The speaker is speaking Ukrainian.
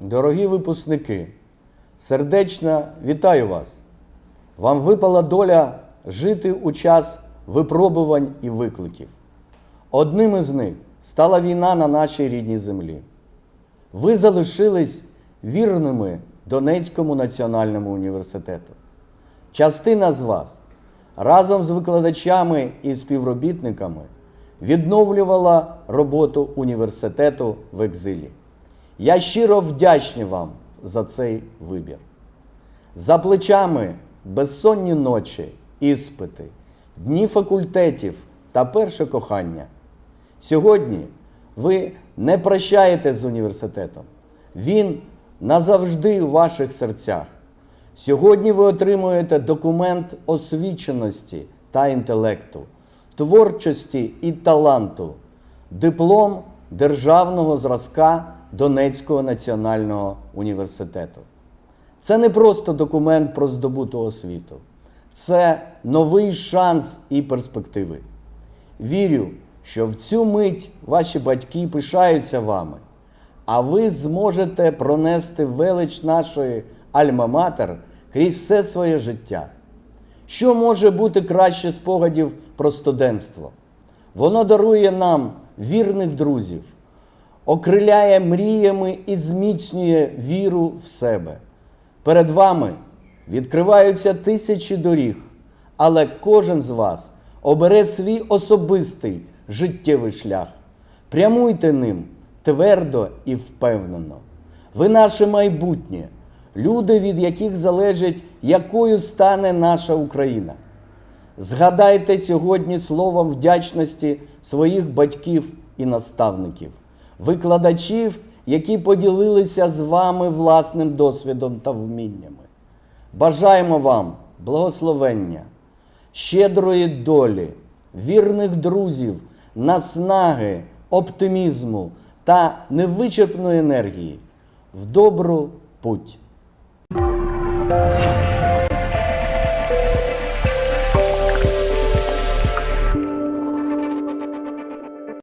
Дорогі випускники, сердечно вітаю вас! Вам випала доля жити у час випробувань і викликів. Одним із них стала війна на нашій рідній землі. Ви залишились вірними Донецькому національному університету. Частина з вас разом з викладачами і співробітниками відновлювала роботу університету в екзилі. Я щиро вдячний вам за цей вибір. За плечами безсонні ночі, іспити, дні факультетів та перше кохання. Сьогодні ви не прощаєте з університетом. Він назавжди у ваших серцях. Сьогодні ви отримуєте документ освіченості та інтелекту, творчості і таланту, диплом державного зразка Донецького національного університету. Це не просто документ про здобуту освіту, це новий шанс і перспективи. Вірю, що в цю мить ваші батьки пишаються вами, а ви зможете пронести велич нашої альма-матер крізь все своє життя. Що може бути краще спогадів про студентство? Воно дарує нам вірних друзів, окриляє мріями і зміцнює віру в себе. Перед вами відкриваються тисячі доріг, але кожен з вас обере свій особистий життєвий шлях. Прямуйте ним твердо і впевнено. Ви наше майбутнє, люди, від яких залежить, якою стане наша Україна. Згадайте сьогодні словом вдячності своїх батьків і наставників, викладачів, які поділилися з вами власним досвідом та вміннями. Бажаємо вам благословення, щедрої долі, вірних друзів, наснаги, оптимізму та невичерпної енергії в добру путь. Música